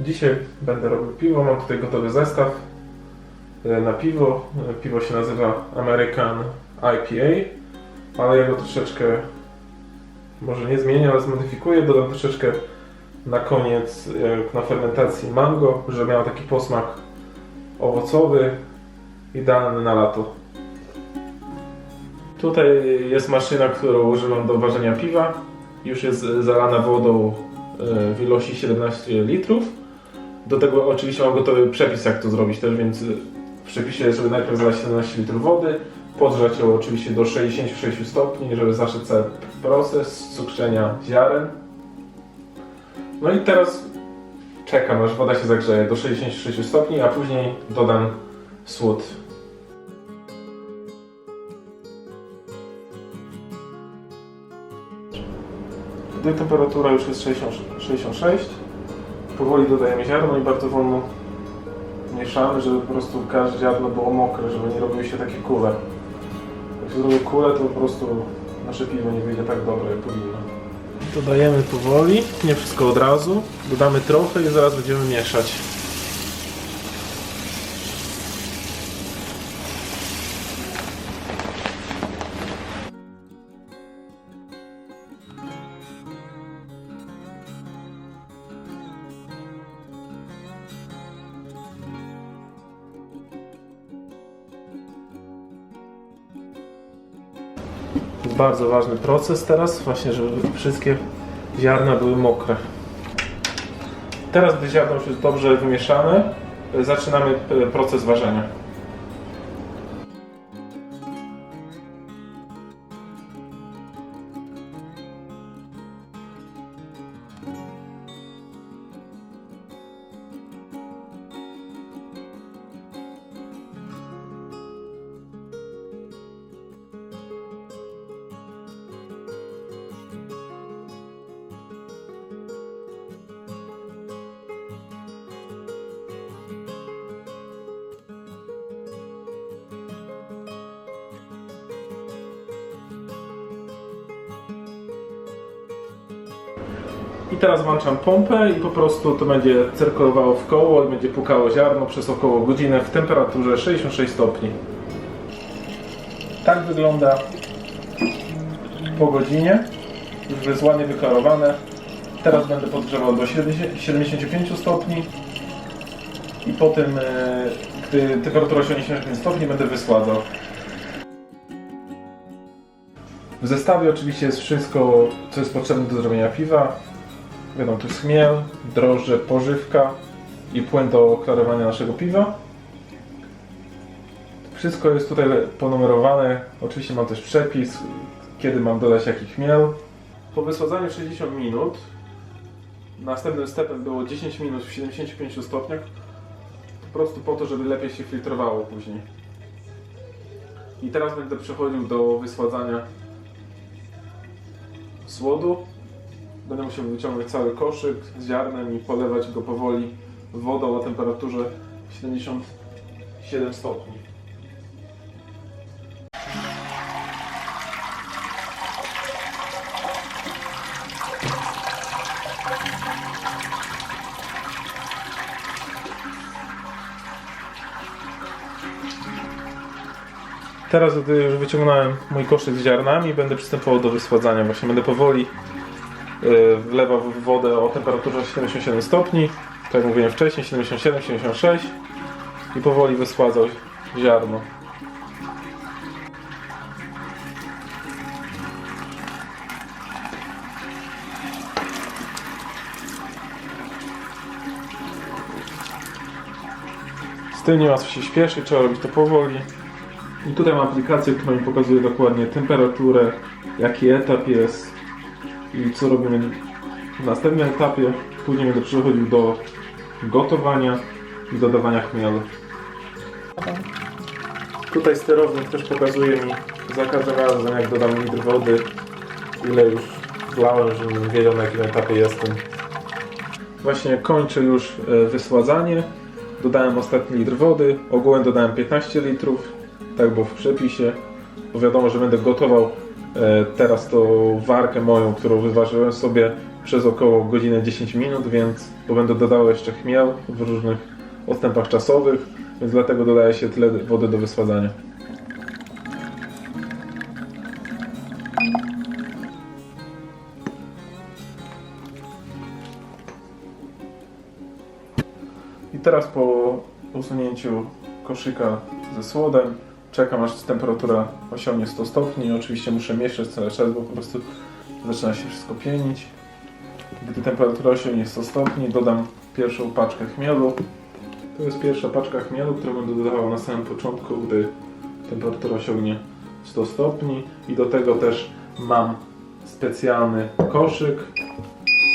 Dzisiaj będę robił piwo. Mam tutaj gotowy zestaw e, na piwo. E, Piwo się nazywa American IPA, ale ja go troszeczkę może nie zmienię, ale zmodyfikuję. Dodam troszeczkę na koniec jak na fermentacji mango, żeby miał taki posmak owocowy, idealny na lato. Tutaj jest maszyna, którą używam do ważenia piwa. Już jest zalana wodą e, w ilości 17 litrów. Do tego oczywiście mam gotowy przepis, jak to zrobić też, więc w przepisie jest, żeby najpierw zalać 17 litrów wody, podgrzać ją oczywiście do 66 stopni, żeby zaszedł cały proces cukrzenia ziaren. No i teraz czekam, aż woda się zagrzeje do 66 stopni, a później dodam słód. Gdy temperatura już jest 60, 66, powoli dodajemy ziarno i bardzo wolno mieszamy, żeby po prostu każde ziarno było mokre, żeby nie robiły się takie kule. Jak się zrobi kule, to po prostu nasze piwo nie wyjdzie tak dobre, jak powinno. Dodajemy powoli, nie wszystko od razu. Dodamy trochę i zaraz będziemy mieszać. Bardzo ważny proces teraz, właśnie żeby wszystkie ziarna były mokre. Teraz, gdy ziarno już jest dobrze wymieszane, zaczynamy e, proces ważenia. I teraz włączam pompę i po prostu to będzie cyrkulowało w koło i będzie pukało ziarno przez około godzinę w temperaturze 66 stopni. Tak wygląda po godzinie. Już jest ładnie wyklarowane. Teraz będę podgrzewał do 70 75 stopni i potem, e, gdy temperatura osiągnie 75 stopni, będę wysładzał. W zestawie oczywiście jest wszystko, co jest potrzebne do zrobienia piwa. Wiadomo, tu jest chmiel, drożdże, pożywka i płyn do klarowania naszego piwa. Wszystko jest tutaj ponumerowane. Oczywiście mam też przepis, kiedy mam dodać jaki chmiel. Po wysładzaniu 60 minut, następnym stepem było 10 minut w 75 stopniach. Po prostu po to, żeby lepiej się filtrowało później. I teraz będę przechodził do wysładzania słodu. Będę musiał wyciągnąć cały koszyk z ziarnem i polewać go powoli wodą o temperaturze 77 stopni. Teraz, gdy już wyciągnąłem mój koszyk z ziarnami, będę przystępował do wysładzania. Właśnie będę powoli y, wlewał w wodę o temperaturze 77 stopni. Tak jak mówiłem wcześniej, 77, 76 i powoli wysładzał ziarno. Tym nie ma co się śpieszyć, trzeba robić to powoli. I tutaj mam aplikację, która mi pokazuje dokładnie temperaturę, jaki etap jest i co robimy w następnym etapie. Później będę przechodził do gotowania i dodawania chmielu. Tutaj sterownik też pokazuje mi za każdym razem, jak dodam litr wody, ile już wlałem, żebym wiedział na jakim etapie jestem. Właśnie kończę już e, wysładzanie. Dodałem ostatni litr wody. Ogółem dodałem 15 litrów, tak było w przepisie. Bo wiadomo, że będę gotował Teraz to warkę moją, którą wyważyłem sobie przez około godzinę 10 minut, więc bo będę dodawał jeszcze chmiel w różnych odstępach czasowych, więc dlatego dodaje się tyle wody do wysładzania. I teraz po usunięciu koszyka ze słodem czekam aż temperatura osiągnie 100 stopni. Oczywiście muszę mieszać cały czas, bo po prostu zaczyna się wszystko pienić. Gdy temperatura osiągnie 100 stopni, dodam pierwszą paczkę chmielu. To jest pierwsza paczka chmielu, którą będę dodawał na samym początku, gdy temperatura osiągnie 100 stopni. I do tego też mam specjalny koszyk.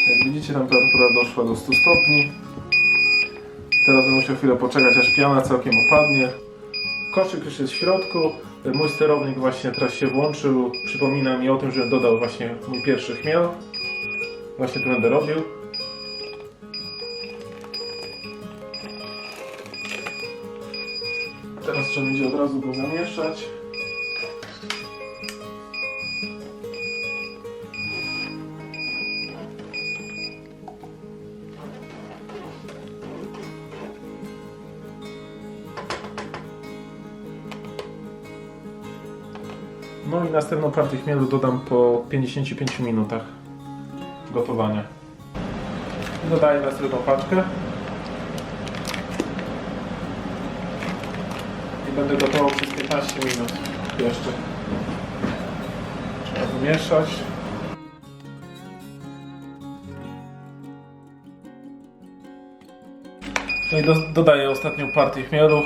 Jak widzicie, temperatura doszła do 100 stopni. Teraz będę musiał chwilę poczekać, aż piana całkiem opadnie. Koszyk już jest w środku. Mój sterownik właśnie teraz się włączył. Przypomina mi o tym, że dodał właśnie mój pierwszy chmiel. Właśnie to będę robił. Teraz trzeba będzie od razu go zamieszać. No i następną partię chmielu dodam po 55 minutach gotowania. Dodaję następną paczkę. I będę gotował przez 15 minut jeszcze. Trzeba wymieszać. No i do, dodaję ostatnią partię chmielu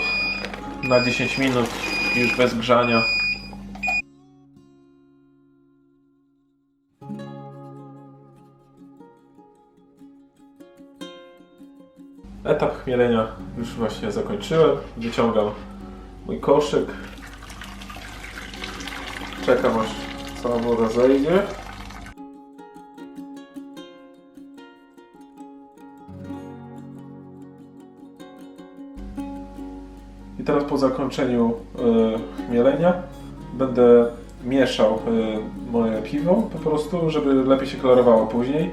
na 10 minut już bez grzania. Etap chmielenia już właśnie zakończyłem. Wyciągam mój koszyk. Czekam aż cała woda zejdzie. I teraz po zakończeniu e, chmielenia będę mieszał e, moje piwo po prostu, żeby lepiej się klarowało później.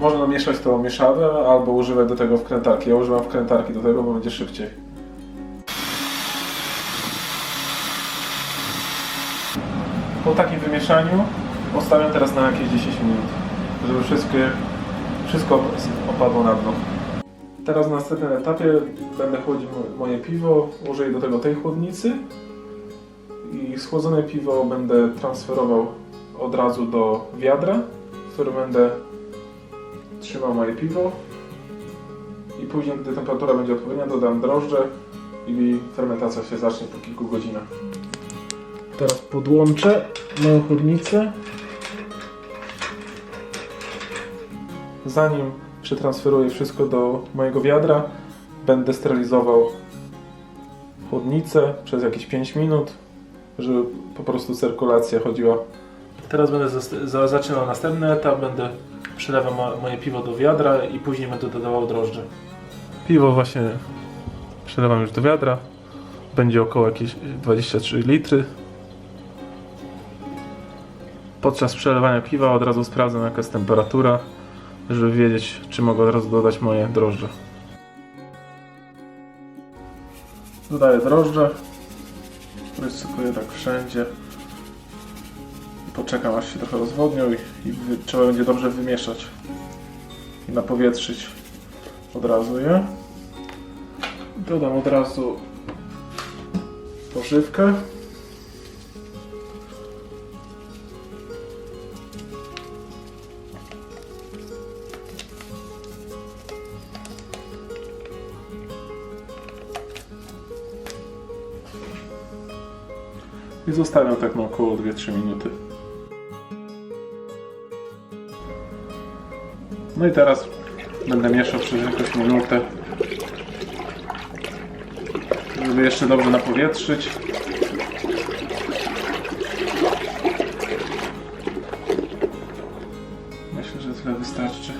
Można mieszać to mieszawę albo używać do tego wkrętarki. Ja używam wkrętarki do tego, bo będzie szybciej. Po takim wymieszaniu ostawiam teraz na jakieś 10 minut, żeby wszystkie, wszystko opadło na dno. Teraz w następnym etapie będę chłodził moje piwo, użyję do tego tej chłodnicy i schłodzone piwo będę transferował od razu do wiadra, w którym będę trzymał moje piwo i później, gdy temperatura będzie odpowiednia, dodam drożdże i fermentacja się zacznie po kilku godzinach. Teraz podłączę moją chłodnicę. Zanim przetransferuję wszystko do mojego wiadra, będę sterylizował chłodnicę przez jakieś 5 minut, żeby po prostu cyrkulacja chodziła. Teraz będę zaczynał następny etap, będę przelewał mo- moje piwo do wiadra i później będę dodawał drożdże. Piwo właśnie przelewam już do wiadra. Będzie około jakieś 23 litry. Podczas przelewania piwa od razu sprawdzam jaka jest temperatura, żeby wiedzieć czy mogę od razu dodać moje drożdże. Dodaję drożdże. Wysypuję tak wszędzie. Poczekam aż się trochę rozwodnią i, i wy, trzeba będzie dobrze wymieszać i napowietrzyć od razu je. Dodam od razu pożywkę. I zostawiam tak na około 2-3 minuty. No i teraz będę mieszał przez jakąś minutę, żeby jeszcze dobrze napowietrzyć. Myślę, że tyle wystarczy.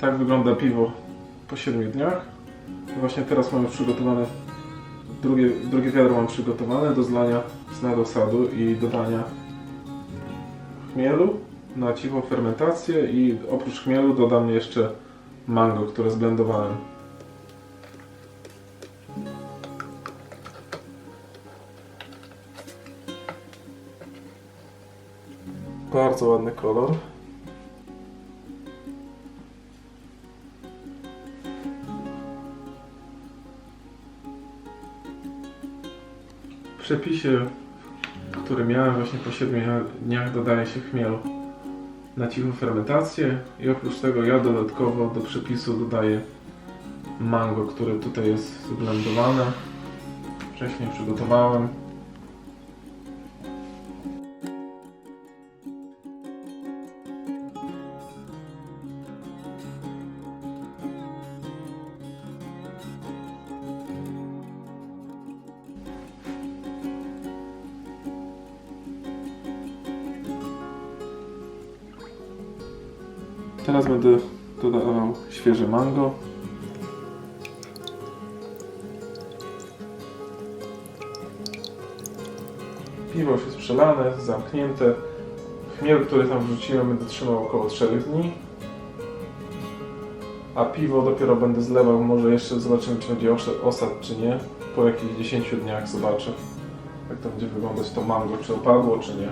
Tak wygląda piwo po 7 dniach. Właśnie teraz mamy przygotowane, drugie, drugie wiadro mam przygotowane do zlania z nadosadu i dodania chmielu na cichą fermentację i oprócz chmielu dodam jeszcze mango, które zblendowałem. Bardzo ładny kolor. Przepisie, który miałem właśnie po 7 dniach dodaje się chmiel na cichą fermentację i oprócz tego ja dodatkowo do przepisu dodaję mango, które tutaj jest zblendowane. Wcześniej przygotowałem. Teraz będę dodawał świeże mango. Piwo już jest przelane, zamknięte. Chmiel, który tam wrzuciłem, będę trzymał około 3 dni. A piwo dopiero będę zlewał, może jeszcze zobaczymy, czy będzie osa- osad, czy nie. Po jakichś 10 dniach zobaczę, jak to będzie wyglądać to mango, czy opadło, czy nie.